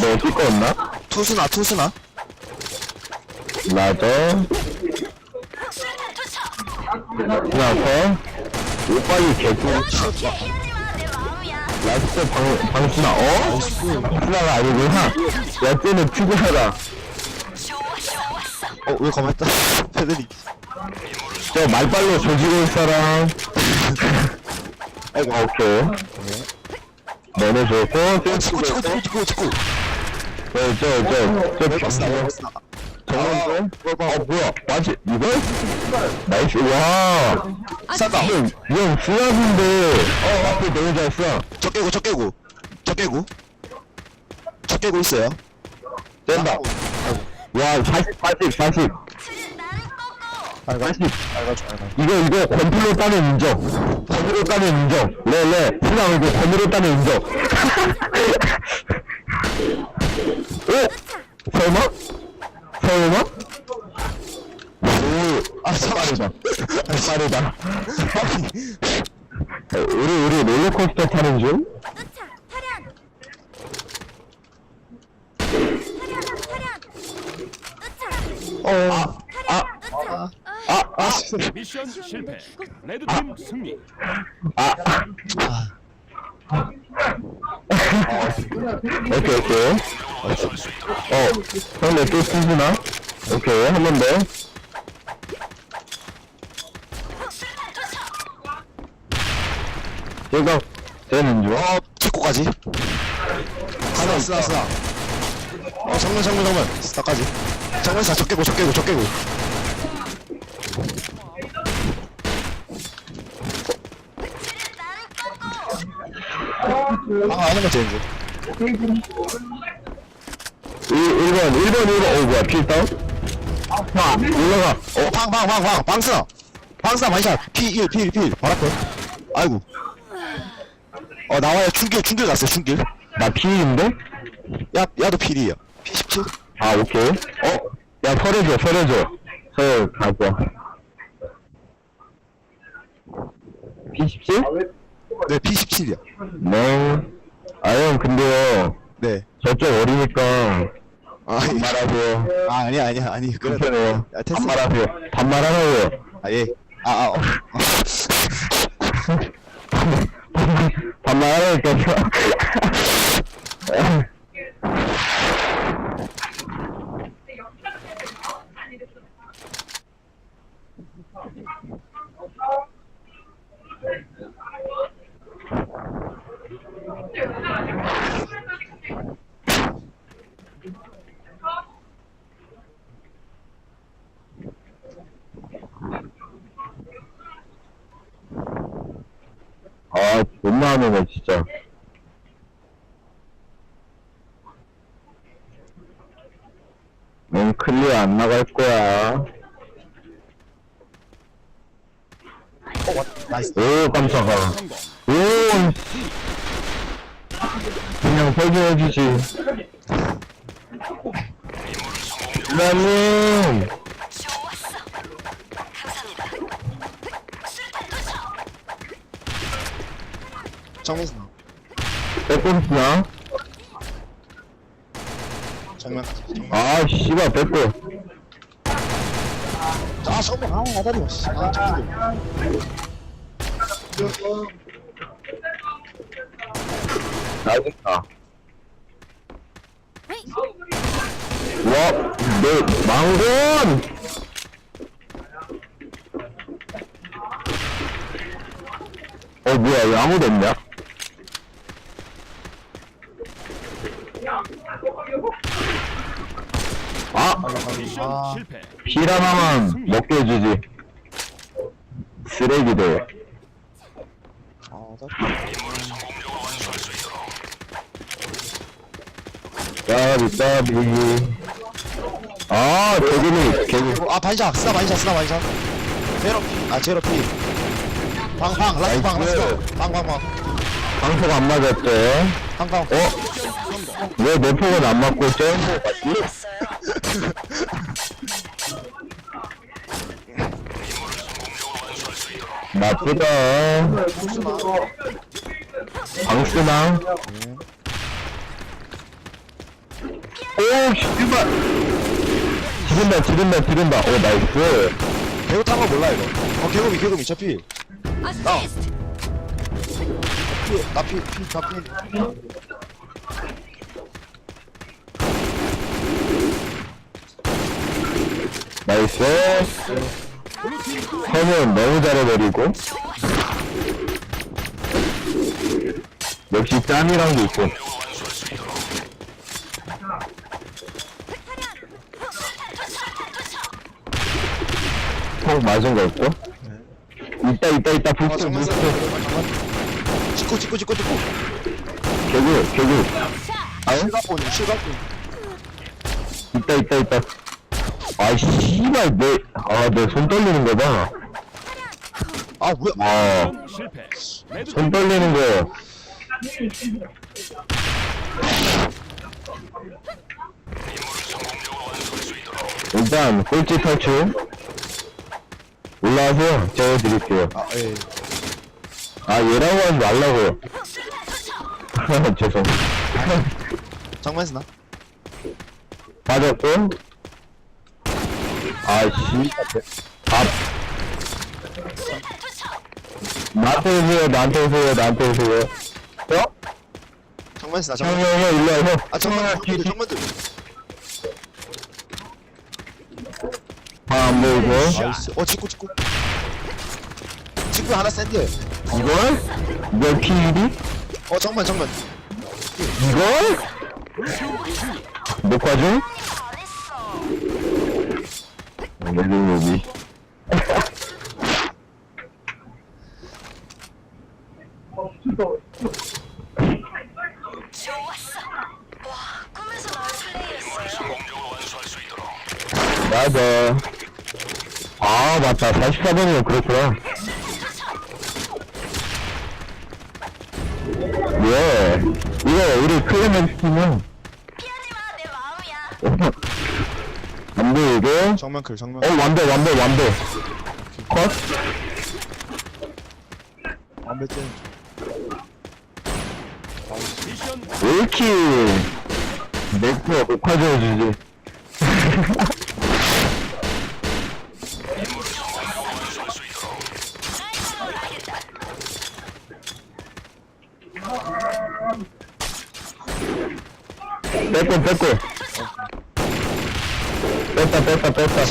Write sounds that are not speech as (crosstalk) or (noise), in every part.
너 어디 거였나? 투수나 투수나 나도. 나서. 오빠이 개꿀. 라스트 방, 방순아, 어? 방순아가 아니구나. 야, 쟤는 투구하다. 어왜 가만히 있다 (laughs) 패들이 저 말빨로 조지고 올 사람. (laughs) 아이고, 오케이. 너네 좋고, 어쟤 치고 치고 치고 치고 치고 저, 저, 저, 저, 웨버스나 병- 웨버스나 정원 좀? 어, 뭐야? 맞지? 이거? 나이스, 와. 싼다 형, 형, 수납인데, 어, 앞에 너무 잘 써. 저 깨고 저 깨고 저 깨고 저 깨고 있어요 뗀다. 와, 40, 40, 40. 알가 40. 알가죠 알가 이거, 이거, 권투로 따면 인정. 권투로 따면 인정. 네, 네. 수납 이거 권투로 따면 인정. 오! (laughs) 설마? 설마? 오, 아 빠르다. 빠르다. (laughs) 우리, 우리 롤러코스터 타는 중? 차 타련 타련 타련 어 아, 으차 아, 아, 미션 실패. 레드팀 승리. 아. 오케이, 오케이. 어, 형네 또 쓰시나? 오케이, 한 번 더. 제가, 되는 중. 어, 직구까지. 하나, 쓰나, 쓰나. 어, 정면, 정면, 정면. 스타까지. 정면 사, 적개고, 적개고, 적개고. 아, 아는 거 제인지. 1, 1번, 1번, 1번. 어, 뭐야, 필 다운? 아, 올라가. 어, 방, 방, 방, 방, 방스나. 방스나, 반샷. P1, P1, P1. 바로 앞에. 아이고. 어, 나와요. 충길, 충길 갔어요, 충길. 나 P인데? 야, 야도 P1이야. P17? 아, 오케이. 어? 야, 설해줘, 설해줘. 설, 가자. P17? 네, P17이야. 네. 아, 형, 근데요. 네. 저쪽 어리니까. 아, 반말하세요. 아, 아니야, 아니야, 아니. 그래. 불편해요. 야, 테스트. 반말하세요. 반말하라고요. 아, 예. 아, 아, 어. (laughs) 반말하라니까요. (laughs) 아, 존나 하네, 진짜. 넌 클리어 안 나갈 거야. 나이스. 오, 깜짝아. 성공. 오, 그냥 설계해주지. 정면스나. 빼꼼스나? 정면까지. 정면. 아, 씨발, 빼꼼. 아, 정면. 아, 나다리. 씨. 아, 저기도. 나겠다. 와, 내 망곤! 어, 뭐야, 왜 아무도 없냐? 아, 미션 아. 실패. 필 하나만 먹게 해주지. 쓰레기들. 까비, 까비. 아, 개구리, 개구. 아, 반샷. 쓰나 반샷, 쓰나 반샷. 제로 피. 아, 제로 피. 방, 방. 라스트 방. 라스트 방. 방, 방, 방. 방포가 안 맞았대. 방, 방. 어? 왜내 폭은 안 맞고 쟤 맞지? 나쁘다. 방수나. 오, 씨발. 지른다, 지른다, 지른다. 오, 나이스. 개구 탄거 몰라 이거 어 개구미 개구미 저피 어시스트. 나피 피 나 피 나이스. 선은 너무 잘해버리고. 역시 짬이란 게 있고. 꼭 맞은 거 없고. 있다, 있다, 있다. 어 불스, 정면 불스. 잠깐 찍고 찍고 찍고 찍고 개구, 개구. 실각본 실각본 있다, 있다, 있다. 아, 씨발, 내, 아, 내 손 떨리는 거 봐. 아 뭐야 아, 미션 실패. 손 레드 팀 떨리는 거. 일단, 꼴찌 탈출. 올라와서 재워드릴게요. 아 예 아, 얘라고 하지 말라고요. (laughs) 죄송. 장만 쓰나 맞았고. 아, 씨. 아. 나한테 오세요, 나한테 오세요, 나한테 오세요. 어? 장만 쓰나 형, 장만 형, 형, 일로 와, 형. 아 장만 형, 장만들 장만들 아, 안 보이고. 나이스 어 찍고 찍고 찍고 하나 샌드 이걸? 몇 킬이? 어 정면 정면 이걸? 녹화 중? 레드무비. 좋았어. 와, 꿈에서 나올 플레이였어요. 맞아. 아, 맞다. 44번이면 그렇구나. 예. 이거, 우리 클레멘 팀은, 피하지 마, 내 마음이야. 안 보이고, 정면 클 정면 어, 완배, 완배, 완배. 컷? 완배째 미션 왜 이렇게, 넥트가 녹화져주지. (laughs) 뺐고, 뺐고. 뺐다, 뺐다, 뺐다.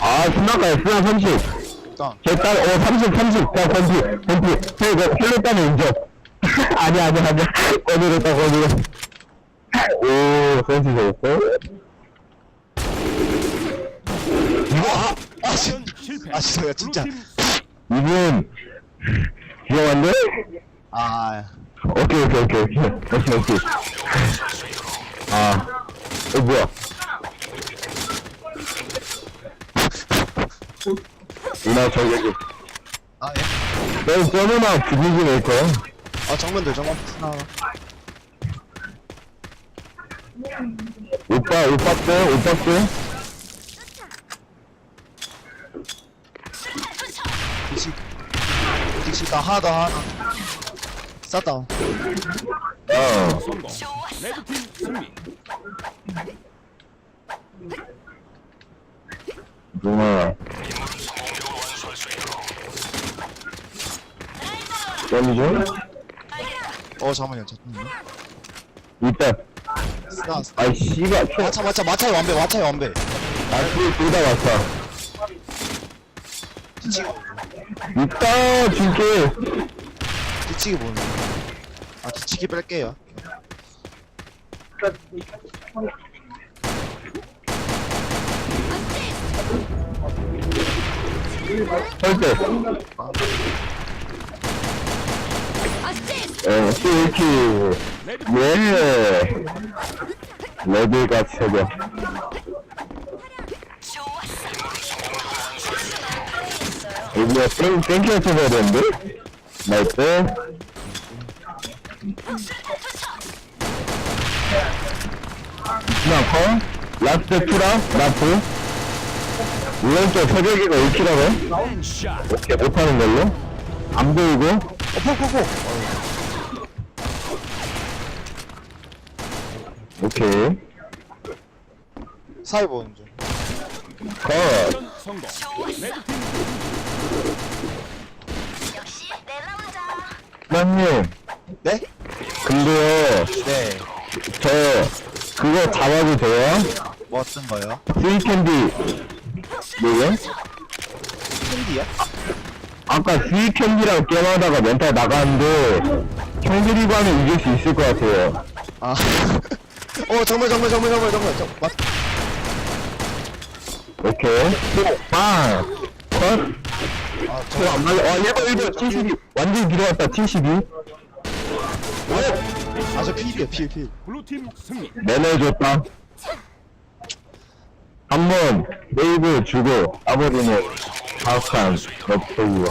아, 스나가요, 스나 30. 일단 일단, 어, 30, 30. 자, 건지, 건지. 형, 이거 홀렸다는 인정. (laughs) 아니야, 아니야, 아니야. 꺼내렸다, 꺼내렸 오, 센스 좋았어. 이거 아! 아 씨. 실패. 아 진짜 진짜 블루팀 이분, 위험한데? 아 오케이, 오케이, 오케이, 오케이. 오케이, 오케이. 아, 어, 뭐야. 누나, 저 여기. 아, 예. 너 분위기 낼 거야? 아 정면들 정면 아, 오빠, 오빠 때, 오빠 때. 딕시 딕시 다 하나 더 하나 쌌다 어. 성공. 레드팀 승리. 누나. 껌이죠? 어 잠깐만요 잠깐만요 이따. 쓰나 아이, 씨발, 총. 마차 마차 마차의 완배 마차의 완배 아, 둘다 왔어. 뒤치기 이따, 줄게. 뒤치기 뭐는 아 뒤치기 뺄게요 할 때. 어시스트. 어, 스위치. 예. 레드가 새겨. 여기가 땡, 땡겨서 해야 되는데? 나이스. 스나퍼. 라스트 투라. 라프. 오른쪽 새벽이가 1키라고? 샷. 오케이, 못하는 걸로? 안 보이고? 어, 폭폭폭. 오케이. 사이 보는 중. 컷. 성공. 레드팀 역시 내 남자. 부장님, 네? 근데요, 네. 저, 그거 잡아도 돼요? 뭐 어떤 거요? 스위캔디, 뭐요? 캔디요? 아까 스위캔디랑 게임하다가 멘탈 나갔는데, 형들이 가면 이길 수 있을 것 같아요. 아. (laughs) 어, 정말, 정말, 정말, 정말, 정말. 정, 맞, 오케이. 빵! 컷? 아, 저안 맞아. 어, 1번, 1번, 72. 완전히 들어왔다, 72. 아, 저 필이요, 필, 필. 블루팀 승리. 내내줬다. 한 번, 네이브 주고, 아버지는 가혹한 럽소고요